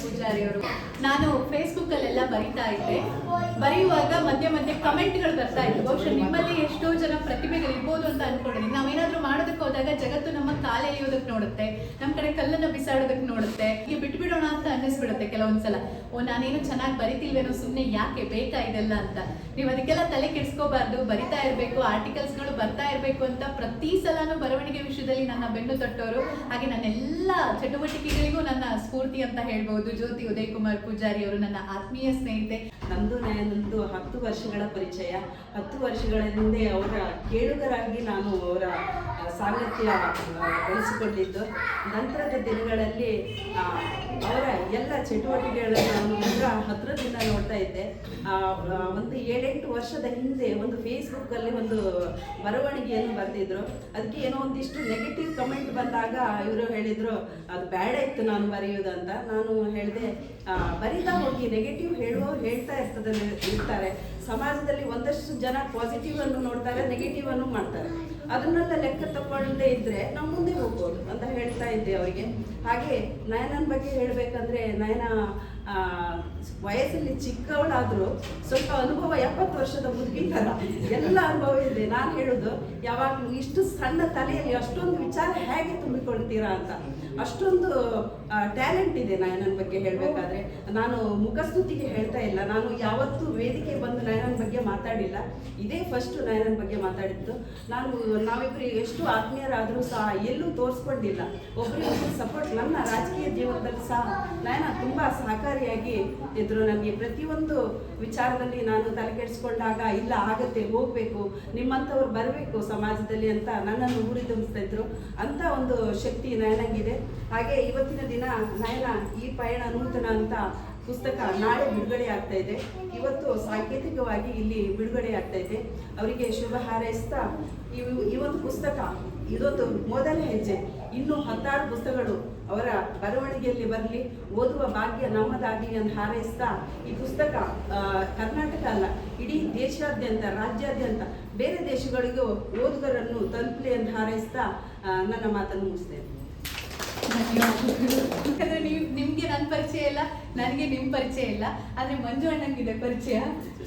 ಪೂಜಾರಿ ಅವರು. ನಾನು ಫೇಸ್ಬುಕ್ ಅಲ್ಲೆಲ್ಲ ಬರಿತಾ ಇದ್ದೆ. ಬರೆಯುವಾಗ ಮಧ್ಯೆ ಮಧ್ಯೆ ಕಮೆಂಟ್ಗಳು ಬರ್ತಾ ಇತ್ತು ಬಹುಶಃ ನಿಮ್ಮಲ್ಲಿ ಎಷ್ಟೋ ಜನ ಪ್ರತಿಭೆಗಳು ಇರ್ಬೋದು ಅಂತ ಅನ್ಕೊಂಡಿದ್ದೀನಿ. ನಾವೇನಾದ್ರೂ ಮಾಡೋದಕ್ಕೆ ಹೋದಾಗ ಜಗತ್ತು ನಮ್ಮ ಕಾಲೆಳೆಯೋದಕ್ಕೆ ನೋಡುತ್ತೆ. ನಮ್ಮ ಕಡೆ ಕಲ್ಲನ್ನ ಬಿಸಾಡೋದಕ್ಕೆ ನೋಡುತ್ತೆ. ಈಗ ಬಿಟ್ಬಿಡೋಣ ಅಂತ ಅನ್ನಿಸ್ಬಿಡುತ್ತೆ ಕೆಲವೊಂದ್ಸಲ. ಓ, ನಾನೇನು ಚೆನ್ನಾಗಿ ಬರಿತಿಲ್ವೇನೋ ಸುಮ್ಮನೆ ಯಾಕೆ ಬೇಕಾ ಇದೆಲ್ಲ ಅಂತ. ನೀವು ಅದಕ್ಕೆಲ್ಲ ತಲೆ ಕೆಡಿಸ್ಕೋಬಾರ್ದು. ಬರಿತಾ ಇರಬೇಕು, ಆರ್ಟಿಕಲ್ಸ್ಗಳು ಬರ್ತಾ ಇರಬೇಕು ಅಂತ ಪ್ರತಿ ಸಲನೂ ಬರವಣಿಗೆ ವಿಷಯದಲ್ಲಿ ನನ್ನ ಬೆನ್ನು ತಟ್ಟೋರು. ಹಾಗೆ ನನ್ನ ಎಲ್ಲ ಚಟುವಟಿಕೆಗಳಿಗೂ ನನ್ನ ಸ್ಫೂರ್ತಿ ಅಂತ ಹೇಳ್ಬೋದು. ಜ್ಯೋತಿ ಉದಯ್ ಕುಮಾರ್ ಪೂಜಾರಿ ಅವರು ನನ್ನ ಆತ್ಮೀಯ ಸ್ನೇಹಿತೆ. ನಂದು ನಯನಂದು ಹತ್ತು ವರ್ಷಗಳ ಪರಿಚಯ. ಹತ್ತು ವರ್ಷಗಳ ಹಿಂದೆ ಅವರ ಕೇಳುಗರಾಗಿ ನಾನು ಅವರ ಸಾಮರ್ಥ್ಯ ಬೆಳೆಸಿಕೊಂಡಿದ್ದು. ನಂತರದ ದಿನಗಳಲ್ಲಿ ಅವರ ಎಲ್ಲ ಚಟುವಟಿಕೆಗಳನ್ನು ನಾನು ಮುಂದ ಹತ್ರದಿಂದ ನೋಡ್ತಾ ಇದ್ದೆ. ಒಂದು ಏಳೆಂಟು ವರ್ಷದ ಹಿಂದೆ ಒಂದು ಫೇಸ್ಬುಕ್ಕಲ್ಲಿ ಒಂದು ಬರವಣಿಗೆಯನ್ನು ಬರೆದಿದ್ರು ಅದಕ್ಕೆ ಏನೋ ಒಂದಿಷ್ಟು ನೆಗೆಟಿವ್ ಕಮೆಂಟ್ ಬಂದಾಗ ಇವರು ಹೇಳಿದರು, ಅದು ಬ್ಯಾಡ ಇತ್ತು ನಾನು ಬರೆಯೋದು ಅಂತ. ನಾನು ಹೇಳಿದೆ ಬರೀತಾ ಹೋಗಿ ನೆಗೆಟಿವ್ ಹೇಳುವವರು ಹೇಳ್ತಾ ಇರ್ತದೆ ಇರ್ತಾರೆ. ಸಮಾಜದಲ್ಲಿ ಒಂದಷ್ಟು ಜನ ಪಾಸಿಟಿವ್ ಅನ್ನು ನೋಡ್ತಾರೆ ನೆಗೆಟಿವ್ ಅನ್ನು ಮಾಡ್ತಾರೆ. ಅದನ್ನೆಲ್ಲ ಲೆಕ್ಕ ತಗೊಳ್ಳದೆ ಇದ್ರೆ ನಾವು ಮುಂದೆ ಹೋಗ್ಬೋದು ಅಂತ ಹೇಳ್ತಾ ಇದ್ದೆ ಅವರಿಗೆ. ಹಾಗೆ ನಯನನ ಬಗ್ಗೆ ಹೇಳಬೇಕಂದ್ರೆ, ನಯನ ವಯಸ್ಸಲ್ಲಿ ಚಿಕ್ಕವಳಾದರೂ ಸ್ವಲ್ಪ ಅನುಭವ ಎಪ್ಪತ್ತು ವರ್ಷದ ಮುದುಗಿ ಎಲ್ಲ ಅನುಭವ ಇದೆ. ನಾನು ಹೇಳೋದು ಯಾವಾಗಲೂ ಇಷ್ಟು ಸಣ್ಣ ತಲೆಯಲ್ಲಿ ಅಷ್ಟೊಂದು ವಿಚಾರ ಹೇಗೆ ತುಂಬಿಕೊಳ್ತೀರಾ ಅಂತ. ಅಷ್ಟೊಂದು ಟ್ಯಾಲೆಂಟ್ ಇದೆ ನಯನನ್ ಬಗ್ಗೆ ಹೇಳಬೇಕಾದ್ರೆ. ನಾನು ಮುಖಸ್ತುತಿಗೆ ಹೇಳ್ತಾ ಇಲ್ಲ. ನಾನು ಯಾವತ್ತೂ ವೇದಿಕೆ ಬಂದು ನಯನನ್ ಬಗ್ಗೆ ಮಾತಾಡಿಲ್ಲ. ಇದೇ ಫಸ್ಟ್ ನಯನನ್ ಬಗ್ಗೆ ಮಾತಾಡಿದ್ದು. ನಾನು ನಾವಿಬ್ಬರು ಎಷ್ಟು ಆತ್ಮೀಯರಾದರೂ ಸಹ ಎಲ್ಲೂ ತೋರಿಸ್ಕೊಂಡಿಲ್ಲ. ಒಬ್ಬರಿಗೊಬ್ಬರು ಸಪೋರ್ಟ್ ನನ್ನ ರಾಜಕೀಯ ಜೀವನದಲ್ಲಿ ಸಹ ನಯನ ತುಂಬ ಸಹಕಾರಿಯಾಗಿ ಇದ್ರು. ನನಗೆ ಪ್ರತಿಯೊಂದು ವಿಚಾರದಲ್ಲಿ ನಾನು ತಲೆ ಕೆಡಿಸ್ಕೊಂಡಾಗ ಇಲ್ಲ, ಆಗತ್ತೆ, ಹೋಗಬೇಕು ನಿಮ್ಮಂಥವ್ರು ಬರಬೇಕು ಸಮಾಜದಲ್ಲಿ ಅಂತ ನನ್ನನ್ನು ಊರಿದುಂಬಿಸ್ತಾ ಇದ್ರು. ಅಂತ ಒಂದು ಶಕ್ತಿ ನಯನಂಗಿದೆ. ಹಾಗೆ ಇವತ್ತಿನ ದಿನ ನಯನ, ಈ ಪಯಣ ನೂತನ ಅಂತ ಪುಸ್ತಕ ನಾಳೆ ಬಿಡುಗಡೆ ಆಗ್ತಾ ಇದೆ. ಇವತ್ತು ಸಾಂಕೇತಿಕವಾಗಿ ಇಲ್ಲಿ ಬಿಡುಗಡೆ ಆಗ್ತಾ ಇದೆ. ಅವರಿಗೆ ಶುಭ ಹಾರೈಸ್ತಾ ಈ ಈ ಒಂದು ಪುಸ್ತಕ ಇದೊಂದು ಮೊದಲ ಹೆಜ್ಜೆ. ಇನ್ನು ಹತ್ತಾರು ಪುಸ್ತಕಗಳು ಅವರ ಬರವಣಿಗೆಯಲ್ಲಿ ಬರಲಿ, ಓದುವ ಭಾಗ್ಯ ನಮ್ಮದಾಗಲಿ ಅಂತ ಹಾರೈಸ್ತಾ ಈ ಪುಸ್ತಕ ಕರ್ನಾಟಕ ಅಲ್ಲ, ಇಡೀ ದೇಶಾದ್ಯಂತ, ರಾಜ್ಯಾದ್ಯಂತ ಬೇರೆ ದೇಶಗಳಿಗೂ ಓದುಗರನ್ನು ತಲುಪಲಿ ಅಂತ ಹಾರೈಸ್ತಾ ನನ್ನ ಮಾತನ್ನು ಮುಗಿಸ್ತೇನೆ ನೀವು ನಿಮ್ಗೆ ನನ್ನ ಪರಿಚಯ ಇಲ್ಲ, ನನಗೆ ನಿಮ್ ಪರಿಚಯ ಇಲ್ಲ, ಆದ್ರೆ ಮಂಜು ಅಣ್ಣಂಗಿದೆ ಪರಿಚಯ.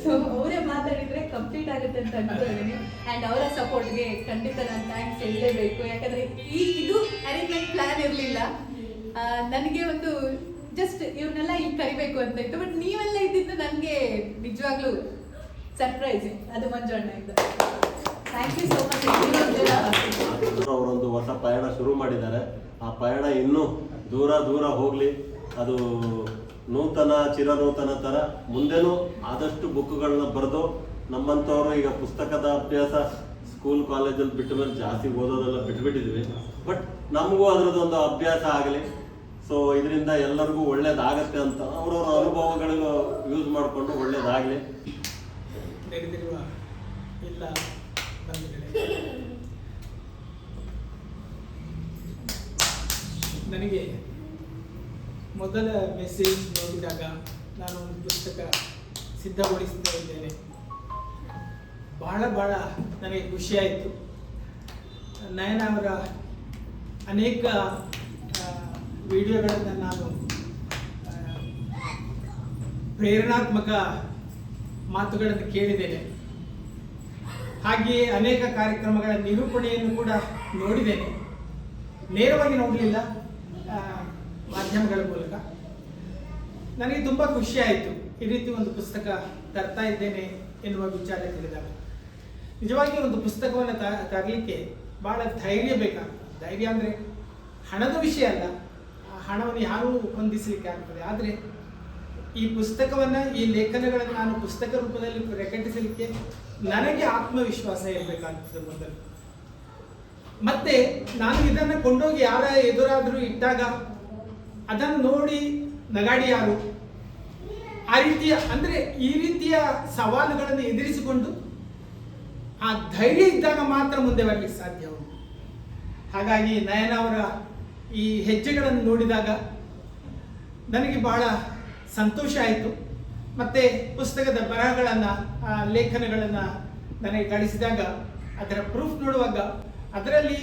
ಸೊ ಅವರೇ ಮಾತಾಡಿದ್ರೆ ಕಂಪ್ಲೀಟ್ ಆಗುತ್ತೆ ಅಂತ ಅನ್ಕೊಂಡಿದ್ದೀನಿ. ಅಂಡ್ ಅವರ ಸಪೋರ್ಟ್ಗೆ ಖಂಡಿತ ನಾನು ಥ್ಯಾಂಕ್ಸ್ ಹೇಳಲೇಬೇಕು. ಯಾಕಂದ್ರೆ ಈ ಇದು ಅರೇಂಜ್ಮೆಂಟ್ ಪ್ಲಾನ್ ಇರಲಿಲ್ಲ. ನನಗೆ ಒಂದು ಜಸ್ಟ್ ಇವ್ರನ್ನೆಲ್ಲ ಇಲ್ಲಿ ಕರಿಬೇಕು ಅಂತ ಇತ್ತು. ಬಟ್ ನೀವೆಲ್ಲ ಇದ್ದಿದ್ದು ನನಗೆ ನಿಜವಾಗ್ಲೂ ಸರ್ಪ್ರೈಸ್ ಅದು ಮಂಜು ಅಣ್ಣ ಇದ್ದ. ಅವರೊಂದು ಹೊಸ ಪಯಣ ಶುರು ಮಾಡಿದ್ದಾರೆ. ಆ ಪಯಣ ಇನ್ನೂ ದೂರ ದೂರ ಹೋಗಲಿ. ಅದು ನೂತನ ಚಿರನೂತನ ಥರ ಮುಂದೆನೂ ಆದಷ್ಟು ಬುಕ್ಗಳನ್ನ ಬರೆದು ನಮ್ಮಂಥವ್ರು ಈಗ ಪುಸ್ತಕದ ಅಭ್ಯಾಸ ಸ್ಕೂಲ್ ಕಾಲೇಜಲ್ಲಿ ಬಿಟ್ಟ ಮೇಲೆ ಜಾಸ್ತಿ ಓದೋದೆಲ್ಲ ಬಿಟ್ಬಿಟ್ಟಿದ್ವಿ. ಬಟ್ ನಮಗೂ ಅದರದೊಂದು ಅಭ್ಯಾಸ ಆಗಲಿ. ಸೊ ಇದರಿಂದ ಎಲ್ಲರಿಗೂ ಒಳ್ಳೇದಾಗತ್ತೆ ಅಂತ ಅವರವರ ಅನುಭವಗಳಿಗೂ ಯೂಸ್ ಮಾಡಿಕೊಂಡು ಒಳ್ಳೇದಾಗಲಿ. ಇಲ್ಲ. ನನಗೆ ಮೊದಲ ಮೆಸೇಜ್ ನೋಡಿದಾಗ ನಾನು ಒಂದು ಪುಸ್ತಕ ಸಿದ್ಧಗೊಳಿಸ್ತಾ ಇದ್ದೇನೆ. ಬಹಳ ಬಹಳ ನನಗೆ ಖುಷಿಯಾಯಿತು ನಯನ ಅವರ ಅನೇಕ ವಿಡಿಯೋಗಳನ್ನು ನಾನು ಪ್ರೇರಣಾತ್ಮಕ ಮಾತುಗಳನ್ನು ಕೇಳಿದ್ದೇನೆ. ಹಾಗೆಯೇ ಅನೇಕ ಕಾರ್ಯಕ್ರಮಗಳ ನಿರೂಪಣೆಯನ್ನು ಕೂಡ ನೋಡಿದ್ದೇನೆ. ನೇರವಾಗಿ ನೋಡಲಿಲ್ಲ ಮಾಧ್ಯಮಗಳ ಮೂಲಕ. ನನಗೆ ತುಂಬ ಖುಷಿಯಾಯಿತು ಈ ರೀತಿ ಒಂದು ಪುಸ್ತಕ ತರ್ತಾ ಇದ್ದೇನೆ ಎನ್ನುವ ವಿಚಾರ ತಿಳಿದಾಗ. ನಿಜವಾಗಿ ಒಂದು ಪುಸ್ತಕವನ್ನು ತ, ತರಲಿಕ್ಕೆ ಭಾಳ ಧೈರ್ಯ ಬೇಕಾಗ್ತದೆ. ಧೈರ್ಯ ಅಂದರೆ ಹಣದ ವಿಷಯ ಅಲ್ಲ ಹಣವನ್ನು ಯಾರೂ ಹೊಂದಿಸಲಿಕ್ಕೆ ಆಗ್ತದೆ. ಆದರೆ ಈ ಪುಸ್ತಕವನ್ನು, ಈ ಲೇಖನಗಳನ್ನು ನಾನು ಪುಸ್ತಕ ರೂಪದಲ್ಲಿ ಪ್ರಕಟಿಸಲಿಕ್ಕೆ ನನಗೆ ಆತ್ಮವಿಶ್ವಾಸ ಇರಬೇಕಾಗ್ತದೆ ಮೊದಲು. ಮತ್ತೆ ನಾನು ಇದನ್ನು ಕೊಂಡೋಗಿ ಯಾರ ಎದುರಾದರೂ ಇಟ್ಟಾಗ ಅದನ್ನು ನೋಡಿ ನಗಾಡಿ ಯಾರು? ಆ ರೀತಿಯ, ಅಂದರೆ ಈ ರೀತಿಯ ಸವಾಲುಗಳನ್ನು ಎದುರಿಸಿಕೊಂಡು ಆ ಧೈರ್ಯ ಇದ್ದಾಗ ಮಾತ್ರ ಮುಂದೆ ಬರಲಿಕ್ಕೆ ಸಾಧ್ಯ ಹಾಗಾಗಿ ನಯನ ಅವರ ಈ ಹೆಜ್ಜೆಗಳನ್ನು ನೋಡಿದಾಗ ನನಗೆ ಬಹಳ ಸಂತೋಷ ಆಯಿತು. ಮತ್ತು ಪುಸ್ತಕದ ಬರಹಗಳನ್ನು ಲೇಖನಗಳನ್ನು ನನಗೆ ಕಳಿಸಿದಾಗ ಅದರ ಪ್ರೂಫ್ ನೋಡುವಾಗ ಅದರಲ್ಲಿ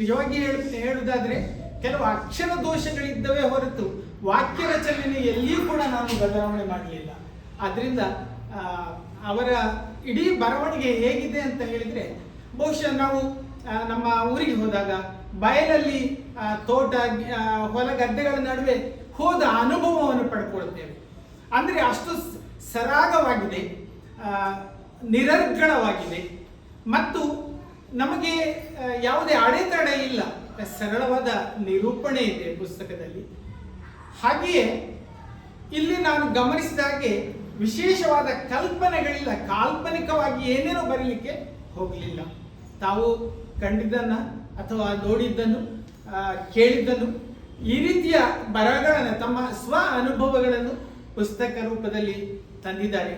ನಿಜವಾಗಿ ಹೇಳು, ಹೇಳುವುದಾದರೆ ಕೆಲವು ಅಕ್ಷರ ದೋಷಗಳಿದ್ದವೇ ಹೊರತು ವಾಕ್ಯ ರಚನೆಯನ್ನು ಎಲ್ಲಿಯೂ ಕೂಡ ನಾನು ಬದಲಾವಣೆ ಮಾಡಲಿಲ್ಲ. ಆದ್ದರಿಂದ ಅವರ ಇಡೀ ಬರವಣಿಗೆ ಹೇಗಿದೆ ಅಂತ ಹೇಳಿದರೆ ಬಹುಶಃ ನಾವು ನಮ್ಮ ಊರಿಗೆ ಹೋದಾಗ ಬಯಲಲ್ಲಿ ತೋಟ ಹೊಲ ಗದ್ದೆಗಳ ನಡುವೆ ಹೋದ ಅನುಭವವನ್ನು ಪಡ್ಕೊಳ್ತೇವೆ. ಅಂದರೆ ಅಷ್ಟು ಸರಾಗವಾಗಿದೆ ನಿರರ್ಗಳವಾಗಿದೆ. ಮತ್ತು ನಮಗೆ ಯಾವುದೇ ಅಡೆತಡೆ ಇಲ್ಲ. ಸರಳವಾದ ನಿರೂಪಣೆ ಇದೆ ಪುಸ್ತಕದಲ್ಲಿ. ಹಾಗೆಯೇ ಇಲ್ಲಿ ನಾನು ಗಮನಿಸಿದ ಹಾಗೆ ವಿಶೇಷವಾದ ಕಲ್ಪನೆಗಳಿಲ್ಲ. ಕಾಲ್ಪನಿಕವಾಗಿ ಏನೇನೋ ಬರೀಲಿಕ್ಕೆ ಹೋಗಲಿಲ್ಲ. ತಾವು ಕಂಡಿದ್ದನ್ನು ಅಥವಾ ನೋಡಿದ್ದನ್ನು ಕೇಳಿದ್ದನ್ನು ಈ ರೀತಿಯ ಬರಹಗಳನ್ನು ತಮ್ಮ ಸ್ವ ಅನುಭವಗಳನ್ನು ಪುಸ್ತಕ ರೂಪದಲ್ಲಿ ತಂದಿದ್ದಾರೆ.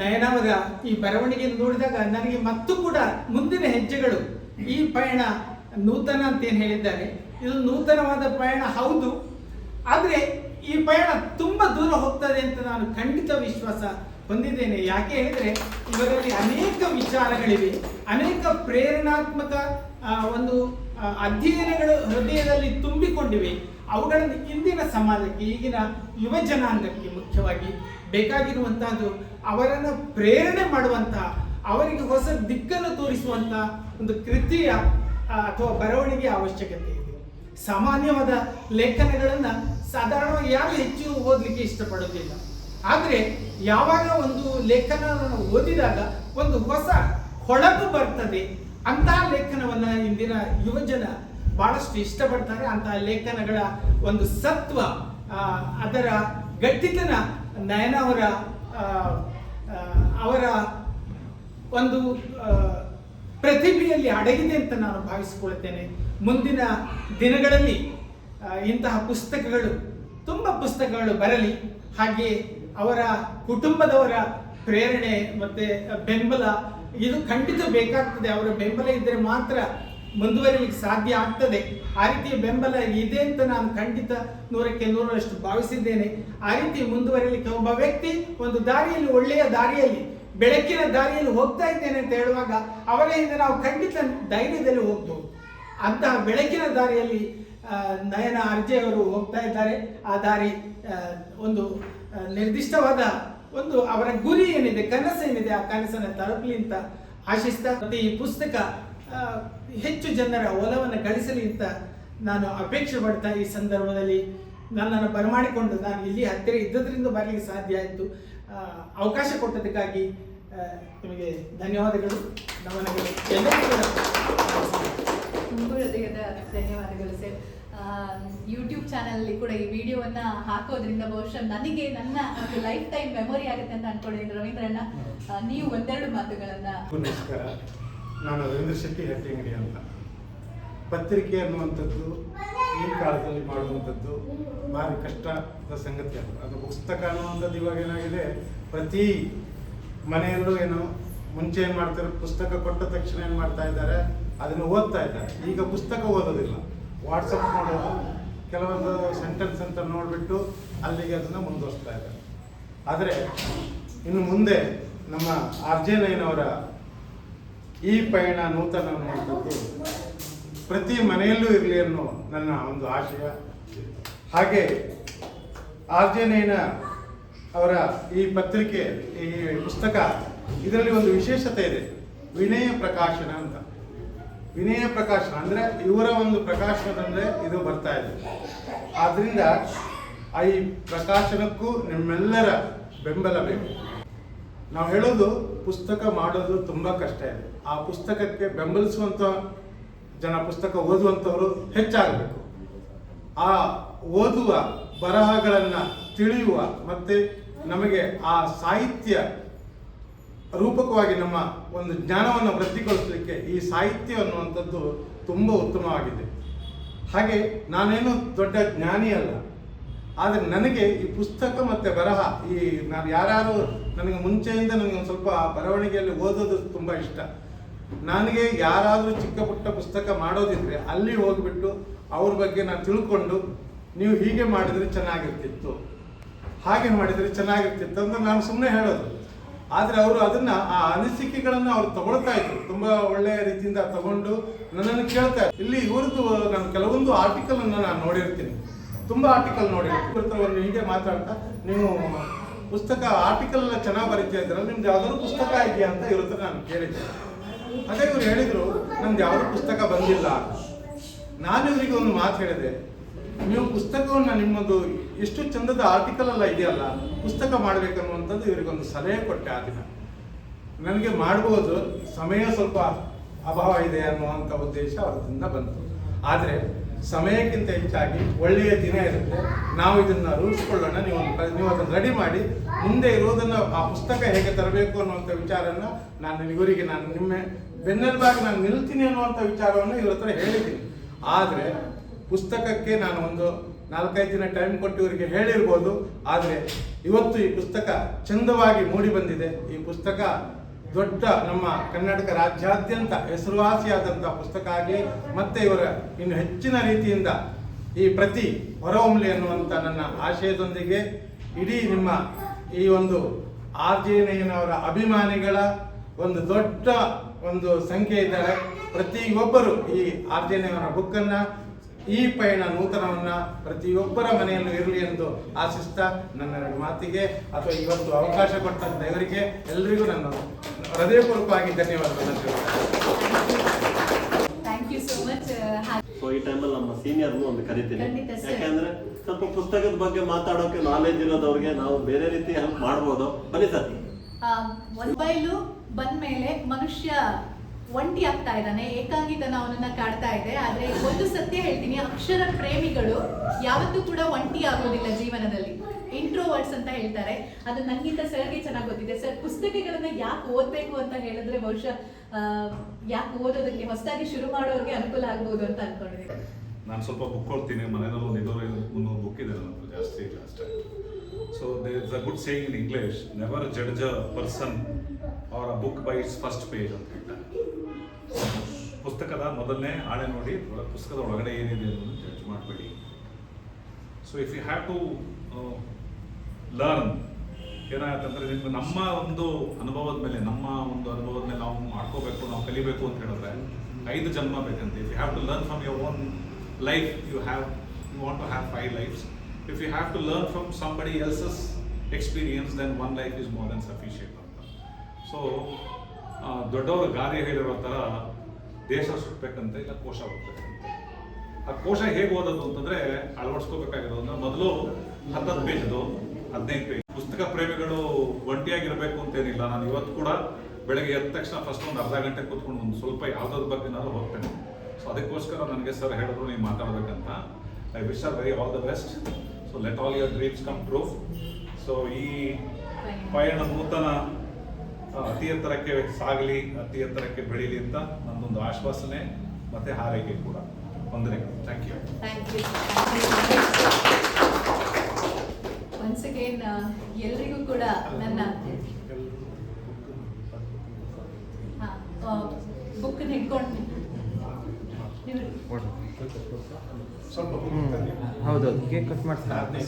ನಯನವರ ಈ ಬರವಣಿಗೆಯನ್ನು ನೋಡಿದಾಗ ನನಗೆ ಮತ್ತು ಕೂಡ ಮುಂದಿನ ಹೆಜ್ಜೆಗಳು ಈ ಪಯಣ ನೂತನ ಅಂತ ಏನು ಹೇಳಿದ್ದಾರೆ. ಇದು ನೂತನವಾದ ಪಯಣ ಹೌದು, ಆದರೆ ಈ ಪಯಣ ತುಂಬ ದೂರ ಹೋಗ್ತದೆ ಅಂತ ನಾನು ಖಂಡಿತ ವಿಶ್ವಾಸ ಹೊಂದಿದ್ದೇನೆ. ಯಾಕೆ ಹೇಳಿದ್ರೆ ಇವರಲ್ಲಿ ಅನೇಕ ವಿಚಾರಗಳಿವೆ, ಅನೇಕ ಪ್ರೇರಣಾತ್ಮಕ ಒಂದು ಅಧ್ಯಯನಗಳು ಹೃದಯದಲ್ಲಿ ತುಂಬಿಕೊಂಡಿವೆ. ಅವುಗಳನ್ನು ಇಂದಿನ ಸಮಾಜಕ್ಕೆ, ಈಗಿನ ಯುವ ಜನಾಂಗಕ್ಕೆ ಮುಖ್ಯವಾಗಿ ಬೇಕಾಗಿರುವಂತಹದ್ದು ಅವರನ್ನು ಪ್ರೇರಣೆ ಮಾಡುವಂತಹ ಅವರಿಗೆ ಹೊಸ ದಿಕ್ಕನ್ನು ತೋರಿಸುವಂತಹ ಒಂದು ಕೃತಿಯ ಅಥವಾ ಬರವಣಿಗೆಯ ಅವಶ್ಯಕತೆ ಇದೆ. ಸಾಮಾನ್ಯವಾದ ಲೇಖನಗಳನ್ನು ಸಾಧಾರಣವಾಗಿ ಯಾರು ಹೆಚ್ಚು ಓದಲಿಕ್ಕೆ ಇಷ್ಟಪಡೋದಿಲ್ಲ ಆದರೆ ಯಾವಾಗ ಒಂದು ಲೇಖನವನ್ನು ಓದಿದಾಗ ಒಂದು ಹೊಸ ಹೊಳಪು ಬರ್ತದೆ ಅಂತಹ ಲೇಖನವನ್ನ ಇಂದಿನ ಯುವಜನ ಬಹಳಷ್ಟು ಇಷ್ಟಪಡ್ತಾರೆ. ಅಂತ ಲೇಖನಗಳ ಒಂದು ಸತ್ವ ಅದರ ಗಟ್ಟಿತನ, ನಯನ ಅವರ ಅವರ ಒಂದು ಪ್ರತಿಭೆಯಲ್ಲಿ ಅಡಗಿದೆ ಅಂತ ನಾನು ಭಾವಿಸಿಕೊಳ್ಳುತ್ತೇನೆ. ಮುಂದಿನ ದಿನಗಳಲ್ಲಿ ಇಂತಹ ಪುಸ್ತಕಗಳು, ತುಂಬ ಪುಸ್ತಕಗಳು ಬರಲಿ. ಹಾಗೆ ಅವರ ಕುಟುಂಬದವರ ಪ್ರೇರಣೆ ಮತ್ತೆ ಬೆಂಬಲ ಇದು ಖಂಡಿತ ಬೇಕಾಗ್ತದೆ. ಅವರ ಬೆಂಬಲ ಇದ್ದರೆ ಮಾತ್ರ ಮುಂದುವರಿಲಿಕ್ಕೆ ಸಾಧ್ಯ ಆಗ್ತದೆ. ಆ ರೀತಿಯ ಬೆಂಬಲ ಇದೆ ಅಂತ ನಾನು ಖಂಡಿತ ನೂರಕ್ಕೆ ನೂರರಷ್ಟು ಭಾವಿಸಿದ್ದೇನೆ. ಆ ರೀತಿ ಮುಂದುವರಿಲಿಕ್ಕೆ ಒಬ್ಬ ವ್ಯಕ್ತಿ ಒಂದು ದಾರಿಯಲ್ಲಿ, ಒಳ್ಳೆಯ ದಾರಿಯಲ್ಲಿ, ಬೆಳಕಿನ ದಾರಿಯಲ್ಲಿ ಹೋಗ್ತಾ ಇದ್ದೇನೆ ಅಂತ ಹೇಳುವಾಗ ಅವರ ಹಿಂದೆ ನಾವು ಖಂಡಿತ ಧೈರ್ಯದಲ್ಲಿ ಹೋಗ್ಬೋದು. ಅಂತಹ ಬೆಳಕಿನ ದಾರಿಯಲ್ಲಿ ನಯನ ಅರ್ಜೆಯವರು ಹೋಗ್ತಾ ಇದ್ದಾರೆ. ಆ ದಾರಿ ಒಂದು ನಿರ್ದಿಷ್ಟವಾದ ಒಂದು ಅವರ ಗುರಿ ಏನಿದೆ, ಕನಸು ಏನಿದೆ, ಆ ಕನಸನ್ನು ತಲುಪಲಿ ಅಂತ ಆಶಿಸ್ತಾ, ಮತ್ತೆ ಈ ಪುಸ್ತಕ ಹೆಚ್ಚು ಜನರ ಒಲವನ್ನು ಗಳಿಸಲಿ ಅಂತ ನಾನು ಅಪೇಕ್ಷೆ ಪಡ್ತಾ ಈ ಸಂದರ್ಭದಲ್ಲಿ ನನ್ನನ್ನು ಬರಮಾಡಿಕೊಂಡು ನಾನು ಇಲ್ಲಿ ಹತ್ತಿರ ಇದ್ದದ್ರಿಂದ ಬರಲಿಕ್ಕೆ ಸಾಧ್ಯ ಆಯಿತು. ಅವಕಾಶ ಕೊಟ್ಟದಕ್ಕಾಗಿ ನಿಮಗೆ ಧನ್ಯವಾದಗಳು, ನಮನಗಳು. ಹೃದಯದ ಧನ್ಯವಾದಗಳು ಸರ್. ಯೂಟ್ಯೂಬ್ ಚಾನಲಲ್ಲಿ ಕೂಡ ಈ ವಿಡಿಯೋವನ್ನ ಹಾಕೋದ್ರಿಂದ ಬಹುಶಃ ನನಗೆ ನನ್ನ ಲೈಫ್ ಟೈಮ್ ಮೆಮೊರಿ ಆಗುತ್ತೆ ಅಂತ ಅನ್ಕೊಂಡಿದ್ದೀನಿ ರವೀಂದ್ರಣ್ಣ. ನೀವು ಒಂದೆರಡು ಮಾತುಗಳನ್ನ. ನಮಸ್ಕಾರ. ನಾನು ರವೀಂದ್ರ ಶೆಟ್ಟಿ ಹಟ್ಟಿಂಗಡಿ ಅಂತ. ಪತ್ರಿಕೆ ಅನ್ನುವಂಥದ್ದು ಈ ಕಾಲದಲ್ಲಿ ಮಾಡುವಂಥದ್ದು ಭಾರಿ ಕಷ್ಟದ ಸಂಗತಿ ಅದು. ಅದು ಪುಸ್ತಕ ಅನ್ನುವಂಥದ್ದು ಇವಾಗ ಏನಾಗಿದೆ ಪ್ರತಿ ಮನೆಯಲ್ಲೂ ಏನು ಮುಂಚೆ ಏನು ಮಾಡ್ತಾರೆ ಪುಸ್ತಕ ಕೊಟ್ಟ ತಕ್ಷಣ ಏನು ಮಾಡ್ತಾ ಇದ್ದಾರೆ? ಅದನ್ನು ಓದ್ತಾ ಇದ್ದಾರೆ. ಈಗ ಪುಸ್ತಕ ಓದೋದಿಲ್ಲ. ವಾಟ್ಸಪ್ ನೋಡೋದು, ಕೆಲವೊಂದು ಸೆಂಟೆನ್ಸ್ ಅಂತ ನೋಡಿಬಿಟ್ಟು ಅಲ್ಲಿಗೆ ಅದನ್ನು ಮುಂದುವರಿಸ್ತಾ ಇದ್ದಾರೆ. ಆದರೆ, ಇನ್ನು ಮುಂದೆ ನಮ್ಮ ಆರ್ಜೆನಯ್ಯನವರ ಈ ಪಯಣ ನೂತನ ಅನ್ನುವಂಥದ್ದು ಪ್ರತಿ ಮನೆಯಲ್ಲೂ ಇರಲಿ ಅನ್ನೋ ನನ್ನ ಒಂದು ಆಶಯ. ಹಾಗೆ ಆರ್ಜೆನಯ್ಯನ ಅವರ ಈ ಪತ್ರಿಕೆ, ಈ ಪುಸ್ತಕ ಇದರಲ್ಲಿ ಒಂದು ವಿಶೇಷತೆ ಇದೆ. ವಿನಯ ಪ್ರಕಾಶನ ಅಂತ. ವಿನಯ ಪ್ರಕಾಶನ ಅಂದ್ರೆ ಇವರ ಒಂದು ಪ್ರಕಾಶನದಂದ್ರೆ ಇದು ಬರ್ತಾ ಇದೆ. ಆದ್ರಿಂದ ಆ ಈ ಪ್ರಕಾಶನಕ್ಕೂ ನಿಮ್ಮೆಲ್ಲರ ಬೆಂಬಲ ಬೇಕು. ನಾವು ಹೇಳೋದು ಪುಸ್ತಕ ಮಾಡೋದು ತುಂಬಾ ಕಷ್ಟ ಇದೆ. ಆ ಪುಸ್ತಕಕ್ಕೆ ಬೆಂಬಲಿಸುವಂತ ಜನ ಪುಸ್ತಕ ಓದುವಂಥವರು ಹೆಚ್ಚಾಗಬೇಕು. ಆ ಓದುವ ಬರಹಗಳನ್ನ ತಿಳಿಯುವ ಮತ್ತೆ ನಮಗೆ ಆ ಸಾಹಿತ್ಯ ರೂಪಕವಾಗಿ ನಮ್ಮ ಒಂದು ಜ್ಞಾನವನ್ನು ವೃದ್ಧಿಗೊಳಿಸಲಿಕ್ಕೆ ಈ ಸಾಹಿತ್ಯ ಅನ್ನುವಂಥದ್ದು ತುಂಬ ಉತ್ತಮವಾಗಿದೆ. ಹಾಗೆ ನಾನೇನು ದೊಡ್ಡ ಜ್ಞಾನಿ ಅಲ್ಲ, ಆದರೆ ನನಗೆ ಈ ಪುಸ್ತಕ ಮತ್ತು ಬರಹ, ಈ ನಾನು ಯಾರ್ಯಾರು ನನಗೆ ಮುಂಚೆಯಿಂದ ನನಗೆ ಒಂದು ಸ್ವಲ್ಪ ಬರವಣಿಗೆಯಲ್ಲಿ ಓದೋದು ತುಂಬ ಇಷ್ಟ. ನನಗೆ ಯಾರಾದರೂ ಚಿಕ್ಕ ಪುಟ್ಟ ಪುಸ್ತಕ ಮಾಡೋದಿದ್ರೆ ಅಲ್ಲಿ ಹೋಗಿಬಿಟ್ಟು ಅವ್ರ ಬಗ್ಗೆ ನಾನು ತಿಳ್ಕೊಂಡು ನೀವು ಹೀಗೆ ಮಾಡಿದರೆ ಚೆನ್ನಾಗಿರ್ತಿತ್ತು, ಹಾಗೆ ಮಾಡಿದರೆ ಚೆನ್ನಾಗಿರ್ತಿತ್ತು ಅಂತ ನಾನು ಸುಮ್ಮನೆ ಹೇಳೋದು. ಆದ್ರೆ ಅವರು ಅದನ್ನ ಆ ಅನಿಸಿಕೆಗಳನ್ನ ಅವ್ರು ತಗೊಳ್ತಾ ಇದ್ರು. ತುಂಬಾ ಒಳ್ಳೆಯ ರೀತಿಯಿಂದ ತಗೊಂಡು ನನ್ನನ್ನು ಕೇಳ್ತಾ. ಇಲ್ಲಿ ಇವ್ರದ್ದು, ನಾನು ಕೆಲವೊಂದು ಆರ್ಟಿಕಲ್ ಅನ್ನ ನಾನು ನೋಡಿರ್ತೀನಿ. ತುಂಬಾ ಆರ್ಟಿಕಲ್ ನೋಡಿರ್ತೀನಿ. ಇವ್ರ ಹೀಗೆ ಮಾತಾಡ್ತಾ, ನೀವು ಪುಸ್ತಕ ಆರ್ಟಿಕಲ್ ಎಲ್ಲ ಚೆನ್ನಾಗಿ ಬರೀತಾ ಇದ್ರಲ್ಲ ನಿಮ್ದು ಯಾವ್ದಾದ್ರು ಪುಸ್ತಕ ಇದೆಯಾ ಅಂತ ಇವ್ರ ನಾನು ಕೇಳಿದ್ದೆ ಅದೇ ಇವ್ರು ಹೇಳಿದ್ರು ನಮ್ದು ಯಾವ್ದು ಪುಸ್ತಕ ಬಂದಿಲ್ಲ ನಾನು ಇವರಿಗೆ ಒಂದು ಮಾತು ಹೇಳಿದೆ. ನೀವು ಪುಸ್ತಕವನ್ನು ನಿಮ್ಮದು ಎಷ್ಟು ಚಂದದ ಆರ್ಟಿಕಲ್ ಎಲ್ಲ ಇದೆಯಲ್ಲ, ಪುಸ್ತಕ ಮಾಡಬೇಕನ್ನುವಂಥದ್ದು ಇವರಿಗೊಂದು ಸಲಹೆ ಕೊಟ್ಟೆ ಆ ದಿನ. ನನಗೆ ಮಾಡ್ಬೋದು, ಸಮಯ ಸ್ವಲ್ಪ ಅಭಾವ ಇದೆ ಅನ್ನುವಂಥ ಉದ್ದೇಶ ಅವರಿಂದ ಬಂತು. ಆದರೆ, ಸಮಯಕ್ಕಿಂತ ಹೆಚ್ಚಾಗಿ ಒಳ್ಳೆಯ ದಿನ ಇರುತ್ತೆ. ನಾವು ಇದನ್ನು ರೂಢಿಸ್ಕೊಳ್ಳೋಣ, ನೀವು ನೀವು ಅದನ್ನು ರೆಡಿ ಮಾಡಿ, ಮುಂದೆ ಇರೋದನ್ನು ಆ ಪುಸ್ತಕ ಹೇಗೆ ತರಬೇಕು ಅನ್ನುವಂಥ ವಿಚಾರನ ನಾನು ಇವರಿಗೆ ನಾನು ನಿಮ್ಮ ಬೆನ್ನೆಲುಬಾಗಿ ನಾನು ನಿಲ್ತೀನಿ ಅನ್ನುವಂಥ ವಿಚಾರವನ್ನು ಇವ್ರ ಹತ್ರ ಹೇಳಿದ್ದೀನಿ. ಆದರೆ, ಪುಸ್ತಕಕ್ಕೆ ನಾನು ಒಂದು ನಾಲ್ಕೈದು ದಿನ ಟೈಮ್ ಕೊಟ್ಟು ಇವರಿಗೆ ಹೇಳಿರ್ಬೋದು. ಆದರೆ ಇವತ್ತು ಈ ಪುಸ್ತಕ ಚಂದವಾಗಿ ಮೂಡಿ ಬಂದಿದೆ. ಈ ಪುಸ್ತಕ ದೊಡ್ಡ ನಮ್ಮ ಕರ್ನಾಟಕ ರಾಜ್ಯಾದ್ಯಂತ ಹೆಸರುವಾಸಿಯಾದಂಥ ಪುಸ್ತಕ ಆಗಲಿ, ಮತ್ತೆ ಇವರ ಇನ್ನು ಹೆಚ್ಚಿನ ರೀತಿಯಿಂದ ಈ ಪ್ರತಿ ಹೊರಹೊಮ್ಮಲಿ ಅನ್ನುವಂಥ ನನ್ನ ಆಶಯದೊಂದಿಗೆ ಇಡೀ ನಿಮ್ಮ ಈ ಒಂದು ಆರ್ ಜೆ ಅಭಿಮಾನಿಗಳ ಒಂದು ದೊಡ್ಡ ಒಂದು ಸಂಖ್ಯೆ ಇದ್ದಾರೆ. ಪ್ರತಿಯೊಬ್ಬರು ಈ ಆರ್ ಜೆ ಬುಕ್ಕನ್ನು ಈ ಪಯಣ ನೂತನವನ್ನ ಪ್ರತಿಯೊಬ್ಬರ ಮನೆಯಲ್ಲೂ ಇರಲಿ ಎಂದು ಆಶಿಸ್ತಾ ನನ್ನ ಎರಡು ಮಾತಿಗೆ ಅಥವಾ ಇವತ್ತು ಅವಕಾಶ ಕೊಟ್ಟ ದೇವರಿಗೆ ಎಲ್ರಿಗೂ ನಾನು ಹೃದಯಪೂರ್ವಕವಾಗಿ ಧನ್ಯವಾದಗಳನ್ನು thank you so much so ಈ ಟೈಮಲ್ಲಿ ನಮ್ಮ ಸೀನಿಯರ್ನು ಒಂದು ಕರಿತೀನಿ. ಯಾಕೆಂದ್ರೆ ಯಾಕಂದ್ರೆ ಸ್ವಲ್ಪ ಪುಸ್ತಕದ ಬಗ್ಗೆ ಮಾತಾಡೋಕೆ ನಾಲೆಜ್ ಇರೋದವ್ರಿಗೆ ನಾವು ಬೇರೆ ರೀತಿ ಹೆಲ್ಪ್ ಮಾಡ್ಬೋದು. ಬನ್ನಿ ಸರ್. ಮೊಬೈಲು ಬಂದ್ಮೇಲೆ ಮನುಷ್ಯ ಒಂಟಿ ಆಗ್ತಾ ಇದ್ದಾನೆ. ಏಕಾಂಗಿತನ ಅವನನ್ನ ಕಾಡ್ತಾ ಇದೆ. ಆದ್ರೆ ಒಂದು ಸತ್ಯ ಹೇಳ್ತೀನಿ, ಅಕ್ಷರ ಪ್ರೇಮಿಗಳು ಯಾವತ್ತೂ ಕೂಡ ಒಂಟಿ ಆಗೋದಿಲ್ಲ ಜೀವನದಲ್ಲಿ. ಇಂಟ್ರೋವರ್ಡ್ಸ್ ಅಂತ ಹೇಳ್ತಾರೆ. ಅದು ನನಗಿಂತ ಸರ್ಗೆ ಚೆನ್ನಾಗಿ ಗೊತ್ತಿದೆ. ಸರ್, ಪುಸ್ತಕಗಳನ್ನ ಯಾಕೆ ಓದ್ಬೇಕು ಅಂತ ಹೇಳಿದ್ರೆ ಬಹುಶಃ ಯಾಕೆ ಓದೋದಕ್ಕೆ ಹೊಸದಾಗಿ ಶುರು ಮಾಡೋರಿಗೆ ಅನುಕೂಲ ಆಗ್ಬೋದು ಅಂತ ಅನ್ಕೊಂಡಿದ್ದೀನಿ. ನಾನು ಸ್ವಲ್ಪ ಬುಕ್ ಕೊಡ್ತೀನಿ. ಮನೆಯಲ್ಲಿ ಒಂದು ಇನ್ನೂರು ಮುನ್ನೂರು ಬುಕ್ ಇದೆ ನನ್ನ ಜಾಸ್ತಿ ಇಲ್ಲ ಅಷ್ಟೇ. So they is a good saying in English never judge a person or a book by its first page ಅಂತ ಹೇಳ್ತಾರೆ. ಪುಸ್ತಕದ ಮೊದಲನೇ ಹಾಳೆ ನೋಡಿ ಪುಸ್ತಕದ ಒಳಗಡೆ ಏನಿದೆ ಅನ್ನೋದನ್ನು ಜಡ್ಜ್ ಮಾಡಬೇಡಿ. So if you have to learn ಏನಾಗತ್ತಂದ್ರೆ ನಿಮ್ಗೆ ನಮ್ಮ ಒಂದು ಅನುಭವದ ಮೇಲೆ, ನಮ್ಮ ಒಂದು ಅನುಭವದ ಮೇಲೆ ನಾವು ಮಾಡ್ಕೋಬೇಕು, ನಾವು ಕಲಿಬೇಕು ಅಂತ ಹೇಳಿದ್ರೆ ಐದು ಜನ್ಮ ಬೇಕಂತೆ. If you have to learn from your own life you have you want to have five lives if you have to learn from somebody else's experience then one life is more than sufficient ಅಂತ. So ದೊಡ್ಡವರು ಗಾದೆ ಹೇಳಿರೋ ಥರ ದೇಶ ಸುಟ್ಟಬೇಕಂತೆ ಇಲ್ಲ ಕೋಶ ಹೋಗ್ಬೇಕಂತೆ ಆ ಕೋಶ ಹೇಗೆ ಓದೋದು ಅಂತಂದ್ರೆ ಅಳವಡಿಸ್ಕೋಬೇಕಾಗಿರೋದನ್ನ ಮೊದಲು ಹತ್ತತ್ತು ಪೇಜ್ದು ಹದಿನೈದು ಪೇಜ್. ಪುಸ್ತಕ ಪ್ರೇಮಿಗಳು ಒಂಟಿಯಾಗಿರಬೇಕು ಅಂತೇನಿಲ್ಲ. ನಾನು ಇವತ್ತು ಕೂಡ ಬೆಳಗ್ಗೆ ಎದ್ದ ತಕ್ಷಣ ಫಸ್ಟ್ ಒಂದು ಅರ್ಧ ಗಂಟೆ ಕೂತ್ಕೊಂಡು ಒಂದು ಸ್ವಲ್ಪ ಯಾವ್ದಾದ್ರು ಬಗ್ಗೆ ನಾನು ಹೋಗ್ತೇನೆ. ಸೊ ಅದಕ್ಕೋಸ್ಕರ ನನಗೆ ಸರ್ ಹೇಳಿದ್ರು ನೀವು ಮಾತಾಡಬೇಕಂತ. I wish our very all the best so let all your dreams come true so ಈ ಪಯಣ ನೂತನ ಅತಿ ಎತ್ತರಕ್ಕೆ ಸಾಗಲಿ ಅತಿ ಎತ್ತರಕ್ಕೆ ಬೆಳೀಲಿ ಅಂತ ನನ್ನೊಂದು ಆಶ್ವಾಸನೆ ಮತ್ತೆ ಹಾರೈಕೆ ಕೂಡ. ವಂದನೆಗಳು thank you thank you once again ಎಲ್ರಿಗೂ ಕೂಡ ನನ್ನ ಬುಕ್ ಹಿಡ್ಕೊಂಡು ಸ್ವಲ್ಪ ಹೌದೌದು ಕೇಕ್ ಕಟ್ ಮಾಡ್ತಾರೆ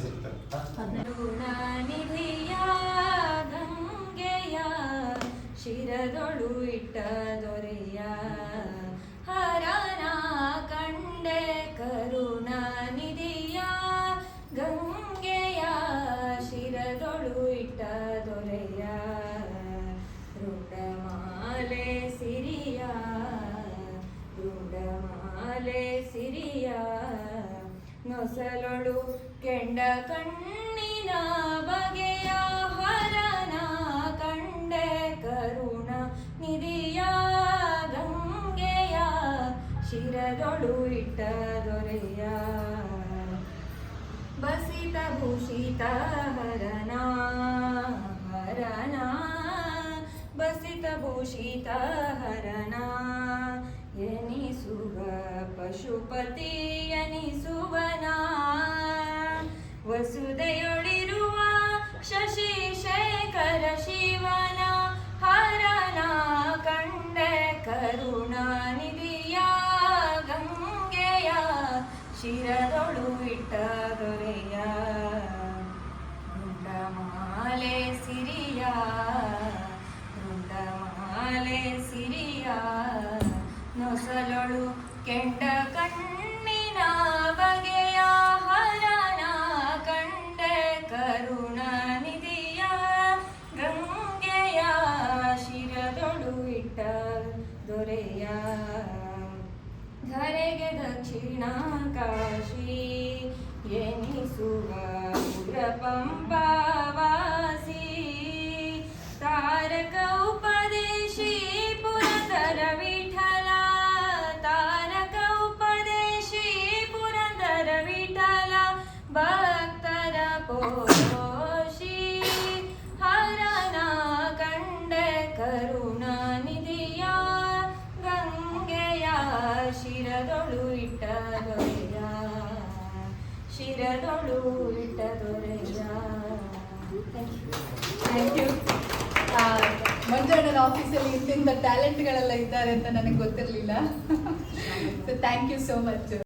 ಶಿರದೊಳು ನೊಸಲೊಳು ಕೆಂಡ ಕಣ್ಣಿನ ಬಗೆಯ ಹರನ ಕಂಡೆ ಕರುಣ ನಿಧಿಯ ಗಂಗೆಯ ಶಿರದೊಳು ಇಟ್ಟ ದೊರೆಯ. ಬಸಿತ ಭೂಷಿತ ಹರನ ಹರನ, ಬಸಿತ ಭೂಷಿತ ಹರನ, ಎನಿಸುವ ಪಶುಪತಿ ಎನಿಸುವನ ವಸುದೆಯೊಳಿರುವ ಶಶಿ ಶೇಖರ ಶಿವನ ಹರನ ಕಂಡೆ ಕರುಣಾನಿಧಿಯ ಗಂಗೆಯ ಶಿರದೊಳು ಇಟ್ಟ ದೊರೆಯ ಮಾಲೆ ಸಿರಿಯ ಮಾಲೆ ಸಿರಿಯ, ನೊಸಲೊಳು ಕೆಂಡ ಕಣ್ಣಿನ ಧರೆಗೆ ದಕ್ಷಿಣ ಕಾಶಿ ಎನಿಸುವ ಪಂಪಾವಾಸಿ ತಾರಕ ಉಪದೇಶಿ ಪುರಂದರ ವಿಠಲ ತಾರಕ ಉಪದೇಶಿ ಪುರಂದರ ವಿಠಲ ಭಕ್ತರ ಪೋಷಿ ಹರನ ಕಂಡೆ ಕರುಣಾ ನಿಧಿಯ ಗಂಗೆಯ ಶಿರದೊಳು ಶಿರದೊಳು ಇಟ್ಟ ದೊರೆಯ. ಥ್ಯಾಂಕ್ ಯು ಮಂಜಣ್ಣನ ಆಫೀಸಲ್ಲಿ ಇಂತಿಂತ ಟ್ಯಾಲೆಂಟ್ಗಳೆಲ್ಲ ಇದ್ದಾರೆ ಅಂತ ನನಗೆ ಗೊತ್ತಿರಲಿಲ್ಲ. So thank you so much